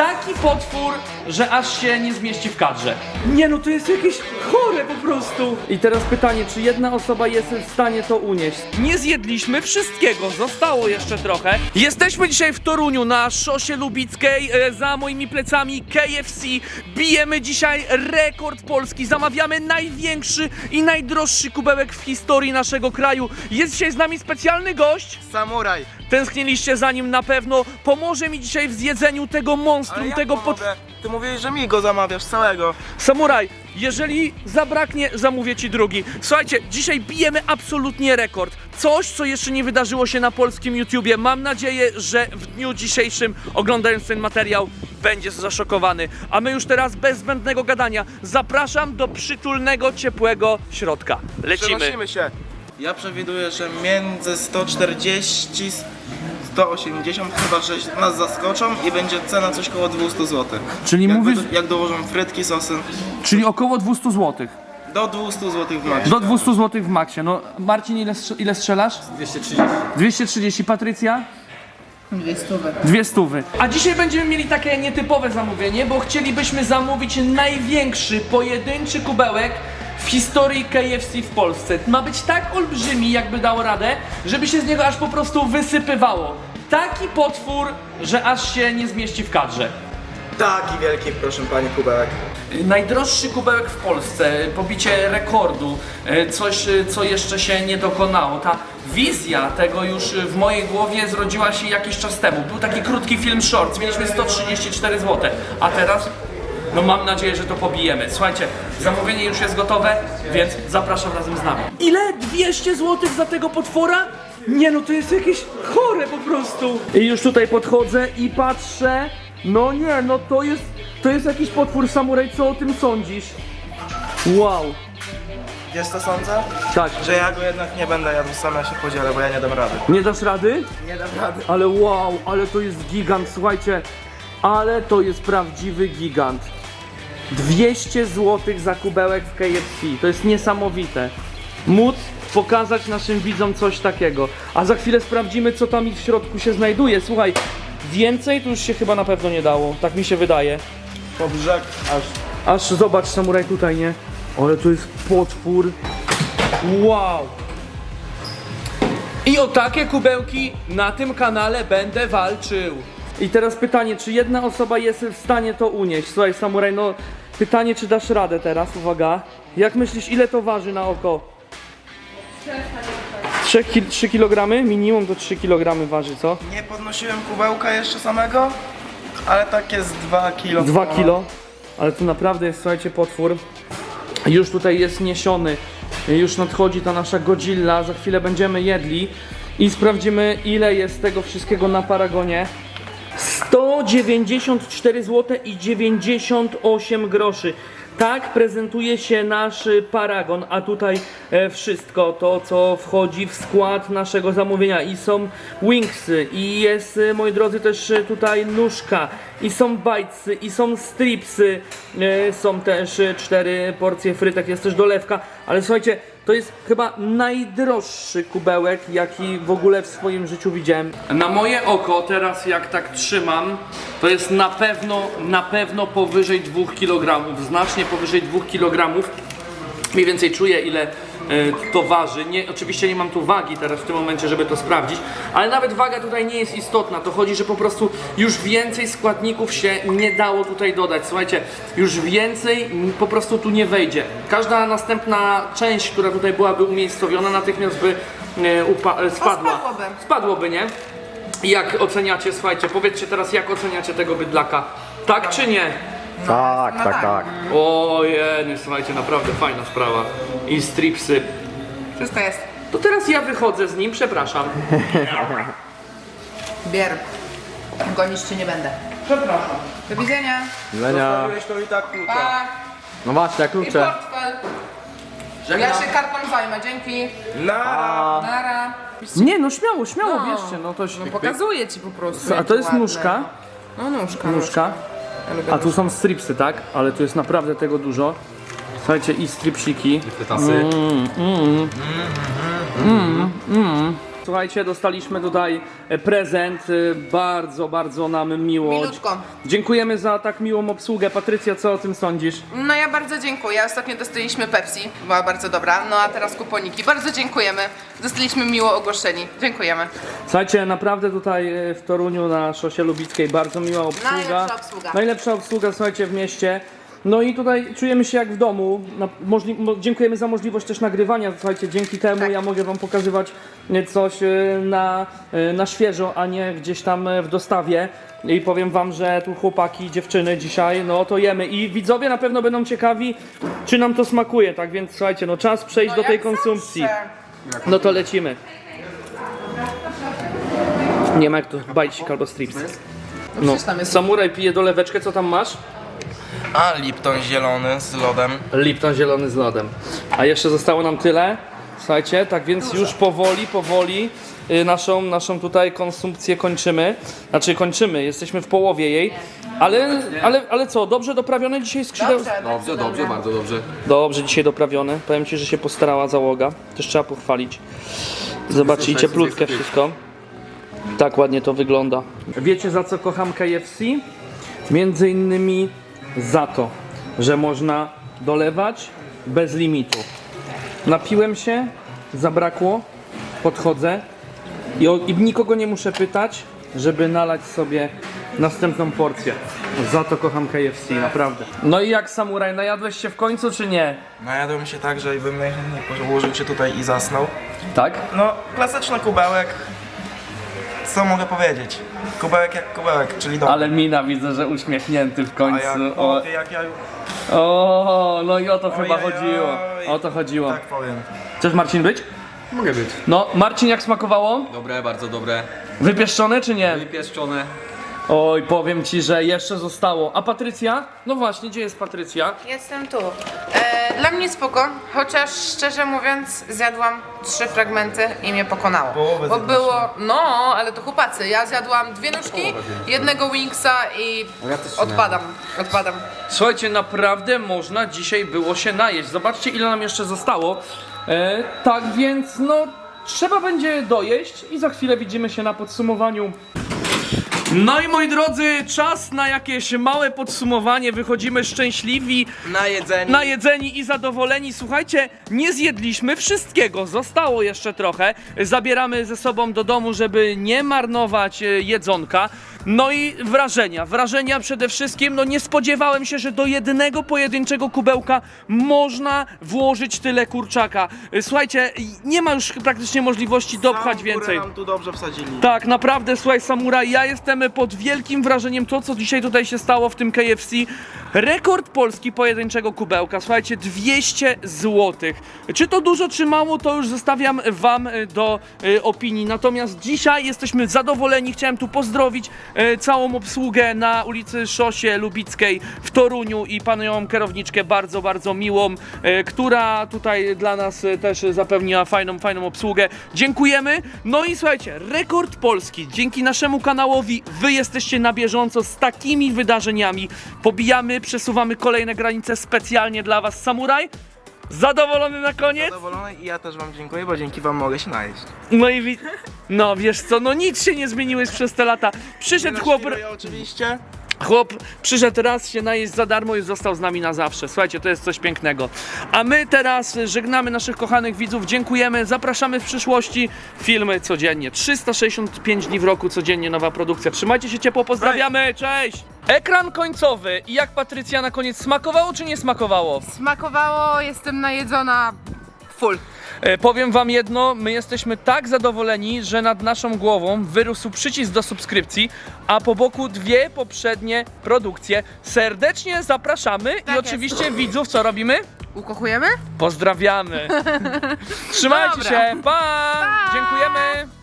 taki potwór, że aż się nie zmieści w kadrze. Nie no, to jest jakieś chore po prostu. I teraz pytanie, czy jedna osoba jest w stanie to unieść? Nie zjedliśmy wszystkiego, zostało jeszcze trochę. Jesteśmy dzisiaj w Toruniu na szosie lubickiej, e, za moimi plecami KFC. Bijemy dzisiaj rekord polski, zamawiamy największy i najdroższy kubełek w historii naszego kraju. Jest dzisiaj z nami specjalny gość. Samuraj! Tęskniliście za nim na pewno. Pomoże mi dzisiaj w zjedzeniu tego monstrum, tego pot... Ty mówiłeś, że mi go zamawiasz całego. Samuraj, jeżeli zabraknie, zamówię ci drugi. Słuchajcie, dzisiaj bijemy absolutnie rekord. Coś, co jeszcze nie wydarzyło się na polskim YouTubie. Mam nadzieję, że w dniu dzisiejszym, oglądając ten materiał, będziesz zaszokowany. A my już teraz, bez zbędnego gadania, zapraszam do przytulnego, ciepłego środka. Lecimy. Przenosimy się. Ja przewiduję, że między 140 180 chyba, że nas zaskoczą i będzie cena coś koło 200 zł. Czyli Jak, mówisz, do, jak dołożą frytki, sosy, czyli około 200 zł. do 200 zł w max. Do 200 zł w maksie. No, Marcin, ile, ile strzelasz? 230. 230. Patrycja? Dwie stówy. Dwie stówy. A dzisiaj będziemy mieli takie nietypowe zamówienie, bo chcielibyśmy zamówić największy pojedynczy kubełek w historii KFC w Polsce. Ma być tak olbrzymi, jakby dał radę, żeby się z niego aż po prostu wysypywało. Taki potwór, że aż się nie zmieści w kadrze. Taki wielki, proszę pani, kubełek. Najdroższy kubełek w Polsce, pobicie rekordu, e, coś, e, co jeszcze się nie dokonało. Ta wizja tego już w mojej głowie zrodziła się jakiś czas temu. Był taki krótki film shorts, mieliśmy 134 zł, a teraz, no mam nadzieję, że to pobijemy. Słuchajcie, zamówienie już jest gotowe, więc zapraszam razem z nami. Ile? 200 zł za tego potwora? Nie no, to jest jakieś chore po prostu. I już tutaj podchodzę i patrzę. No nie, no to jest, to jest jakiś potwór samuraj, co o tym sądzisz? Wow, Wiesz co sądzę? tak. Że ja go jednak nie będę jadł, sam ja się podzielę, bo ja nie dam rady. Nie dasz rady? Nie dam rady. Ale wow, ale to jest gigant, słuchajcie. Ale to jest prawdziwy gigant. 200 zł za kubełek w KFC. To jest niesamowite. Móc pokazać naszym widzom coś takiego. A za chwilę sprawdzimy, co tam w środku się znajduje. Słuchaj, więcej tu już się chyba na pewno nie dało. Tak mi się wydaje. Po brzeg aż. Aż zobacz, samuraj tutaj, nie? Ale to jest potwór. Wow! I o takie kubełki na tym kanale będę walczył. I teraz pytanie, czy jedna osoba jest w stanie to unieść? Słuchaj, samuraj, no pytanie, czy dasz radę teraz, uwaga. Jak myślisz, ile to waży na oko? 3, ki 3 kg? Minimum to 3 kg waży, co? Nie podnosiłem kubełka jeszcze samego, ale tak jest 2 kilo. 2 kilo, ale to naprawdę jest, słuchajcie, potwór. Już tutaj jest niesiony, już nadchodzi ta nasza Godzilla, za chwilę będziemy jedli i sprawdzimy ile jest tego wszystkiego na Paragonie. 194 zł i 98 groszy. Tak prezentuje się nasz paragon, a tutaj e, wszystko to, co wchodzi w skład naszego zamówienia. I są wingsy, i jest, y, moi drodzy, też y, tutaj nóżka, i są bajcy, i są stripsy, e, są też cztery porcje frytek, jest też dolewka, ale słuchajcie, to jest chyba najdroższy kubełek, jaki w ogóle w swoim życiu widziałem. Na moje oko, teraz jak tak trzymam, to jest na pewno, na pewno powyżej 2 kg, znacznie powyżej 2 kg. Mniej więcej czuję ile to waży. Nie, oczywiście nie mam tu wagi teraz w tym momencie, żeby to sprawdzić, ale nawet waga tutaj nie jest istotna. To chodzi, że po prostu już więcej składników się nie dało tutaj dodać. Słuchajcie, już więcej po prostu tu nie wejdzie. Każda następna część, która tutaj byłaby umiejscowiona, natychmiast by e, upa- e, spadła. spadłoby. Spadłoby, nie? Jak oceniacie, słuchajcie, powiedzcie teraz, jak oceniacie tego bydlaka? Tak czy nie? Tak, no tak, tak. tak. Ojej, słuchajcie, naprawdę fajna sprawa. I stripsy. Wszystko jest. To teraz ja wychodzę z nim, przepraszam. Bier. Gonić cię nie będę. Przepraszam. Do widzenia. Lenia. Zostawiłeś to i tak klucze. Pa. No właśnie, I klucze. portfel. Ja się kartą zajmę, dzięki. Na. Nara. Nie, no śmiało, śmiało, No. bierzcie, no to się... No pokazuję ci po prostu. A to jest ładne. nóżka, No nóżka. nóżka, a tu są stripsy, tak? Ale tu jest naprawdę tego dużo. Słuchajcie, i stripsiki. Pytasy. Słuchajcie, dostaliśmy tutaj e, prezent, e, bardzo, bardzo nam miło. Milutko. Dziękujemy za tak miłą obsługę. Patrycja, co o tym sądzisz? No ja bardzo dziękuję. Ostatnio dostaliśmy Pepsi, była bardzo dobra. No a teraz kuponiki. Bardzo dziękujemy. Zostaliśmy miło ogłoszeni. Dziękujemy. Słuchajcie, naprawdę tutaj e, w Toruniu na szosie Lubickiej bardzo miła obsługa. Najlepsza obsługa. Najlepsza obsługa, słuchajcie, w mieście. No i tutaj czujemy się jak w domu. Na, możli, mo, dziękujemy za możliwość też nagrywania. Słuchajcie, dzięki temu Tak. ja mogę wam pokazywać e, coś e, na, e, na świeżo, a nie gdzieś tam w dostawie. I powiem wam, że tu chłopaki, dziewczyny dzisiaj, no to jemy. I widzowie na pewno będą ciekawi, czy nam to smakuje. Tak więc słuchajcie, no czas przejść do tej konsumpcji. zawsze. No to lecimy. Nie ma jak to bajcik albo strips. No, samuraj pije doleweczkę, co tam masz? A Lipton zielony z lodem. Lipton zielony z lodem. A jeszcze zostało nam tyle. Słuchajcie, tak więc już powoli, powoli y, naszą, naszą tutaj konsumpcję kończymy. Znaczy kończymy, jesteśmy w połowie jej. Ale, ale, ale co, dobrze doprawione dzisiaj skrzydeł? Dobrze, Dobrze, dobrze, bardzo dobrze. Dobrze dzisiaj doprawione. Powiem Ci, że się postarała załoga. Też trzeba pochwalić. Zobaczcie, cieplutkie wszystko. Tak ładnie to wygląda. Wiecie za co kocham KFC? Między innymi za to, że można dolewać bez limitu. Napiłem się, zabrakło, podchodzę i, o, i nikogo nie muszę pytać, żeby nalać sobie następną porcję. Za to kocham KFC, naprawdę. No i jak samuraj, najadłeś się w końcu czy nie? Najadłem się tak, że bym najchętniej położył się tutaj i zasnął. Tak? No, klasyczny kubełek. Co mogę powiedzieć? Kubełek jak kubełek, czyli dom. Ale mina widzę, że uśmiechnięty w A końcu. jak, O, o, jak ja o, no i o to chyba Ojej, chodziło. oj. O to chodziło. tak powiem. Chcesz Marcin być? Mogę być. No, Marcin jak smakowało? Dobre, bardzo dobre. Wypieszczone czy nie? Wypieszczone. Oj, powiem ci, że jeszcze zostało. A Patrycja? No właśnie, gdzie jest Patrycja? Jestem tu. E, dla mnie spoko, chociaż szczerze mówiąc zjadłam trzy fragmenty i mnie pokonało. Połowę Bo było, no ale to chłopacy, ja zjadłam dwie nóżki, jednego wingsa i ja też się odpadam, odpadam. Słuchajcie, naprawdę można dzisiaj było się najeść. Zobaczcie, ile nam jeszcze zostało. E, tak więc, no, trzeba będzie dojeść i za chwilę widzimy się na podsumowaniu. No i moi drodzy, czas na jakieś małe podsumowanie. Wychodzimy szczęśliwi, Na jedzenie. najedzeni i zadowoleni. Słuchajcie, nie zjedliśmy wszystkiego, zostało jeszcze trochę. Zabieramy ze sobą do domu, żeby nie marnować e, jedzonka. No i wrażenia, wrażenia przede wszystkim, no nie spodziewałem się, że do jednego pojedynczego kubełka można włożyć tyle kurczaka. Słuchajcie, nie ma już praktycznie możliwości dopchać więcej. nam tu dobrze wsadzili. Tak, naprawdę, słuchaj, Samuraj, ja jestem pod wielkim wrażeniem to, co dzisiaj tutaj się stało w tym KFC. Rekord polski pojedynczego kubełka, słuchajcie, 200 zł. Czy to dużo, czy mało, to już zostawiam wam do e, opinii. Natomiast dzisiaj jesteśmy zadowoleni, chciałem tu pozdrowić całą obsługę na ulicy Szosie Lubickiej w Toruniu i panią kierowniczkę bardzo, bardzo miłą, e, która tutaj dla nas e, też zapewniła fajną, fajną obsługę. Dziękujemy. No i słuchajcie, rekord polski. Dzięki naszemu kanałowi wy jesteście na bieżąco z takimi wydarzeniami. Pobijamy, przesuwamy kolejne granice specjalnie dla was. Samuraj, zadowolony na koniec? Zadowolony i ja też wam dziękuję, bo dzięki wam mogę się najeść. No i wi- no wiesz co, no nic się nie zmieniłeś przez te lata. Przyszedł chłop, oczywiście. Chłop przyszedł raz się najeść za darmo i został z nami na zawsze. Słuchajcie, to jest coś pięknego. A my teraz żegnamy naszych kochanych widzów, dziękujemy, zapraszamy w przyszłości. Filmy codziennie, 365 dni w roku, codziennie nowa produkcja. Trzymajcie się ciepło, pozdrawiamy, cześć! Ekran końcowy i jak Patrycja na koniec smakowało czy nie smakowało? Smakowało, jestem najedzona full. E, powiem wam jedno, my jesteśmy tak zadowoleni, że nad naszą głową wyrósł przycisk do subskrypcji, a po boku dwie poprzednie produkcje. Serdecznie zapraszamy i Tak jest. oczywiście widzów co robimy? Ukochujemy? Pozdrawiamy. Trzymajcie Dobra. się, pa! Dziękujemy!